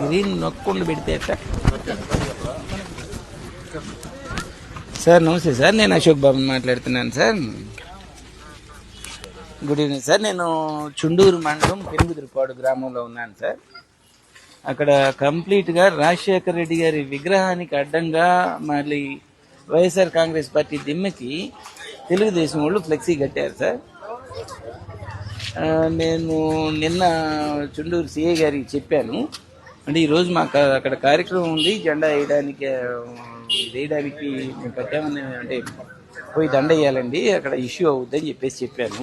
Green నొక్కుండా పెడితే sir నమస్తే sir నేను అశోక్ బాబు మాట్లాడుతున్నాను సార్. గుడ్ ఈవినింగ్ సార్ నేను చుండూరు మండలం పెరుగుదురుపాడు గ్రామంలో ఉన్నాను సార్. అక్కడ కంప్లీట్గా రాజశేఖర రెడ్డి గారి విగ్రహానికి అడ్డంగా మళ్ళీ వైఎస్ఆర్ కాంగ్రెస్ పార్టీ దిమ్మకి తెలుగుదేశం వాళ్ళు ఫ్లెక్సీ కట్టారు సార్. నేను నిన్న చుండూరు సిఐ గారికి చెప్పాను. అంటే ఈరోజు మాకు అక్కడ కార్యక్రమం ఉంది జెండా వేయడానికి వేయడానికి మేము పెట్టామని అంటే పోయి దండ వేయాలండి అక్కడ ఇష్యూ అవుద్దని చెప్పేసి చెప్పాను.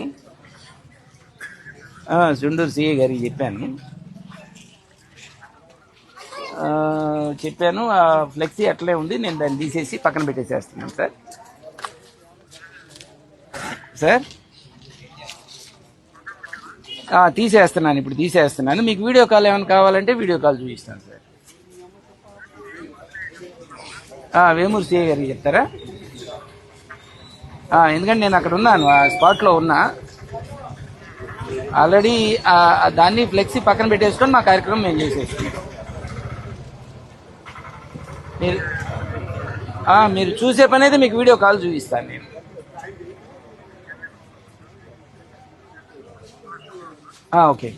చుండూరు సిఐ గారికి చెప్పాను. చెప్పాను ఆ ఫ్లెక్సీ అట్లే ఉంది నేను దాన్ని తీసేసి పక్కన పెట్టేసేస్తున్నాను సార్. సార్? తీసేస్తున్నాను ఇప్పుడు తీసేస్తున్నాను. మీకు వీడియో కాల్ ఏమైనా కావాలంటే వీడియో కాల్ చూపిస్తాను సార్. వేమూరు సిఐ గారికి చెప్తారా? ఎందుకంటే నేను అక్కడ ఉన్నాను ఆ స్పాట్లో ఉన్నా. ఆల్రెడీ దాన్ని ఫ్లెక్సీ పక్కన పెట్టేసుకొని మా కార్యక్రమం మేము చేసేస్తున్నాం. మీరు మీరు చూసే పని అయితే మీకు వీడియో కాల్ చూపిస్తాను నేను. ఆ, ఓకే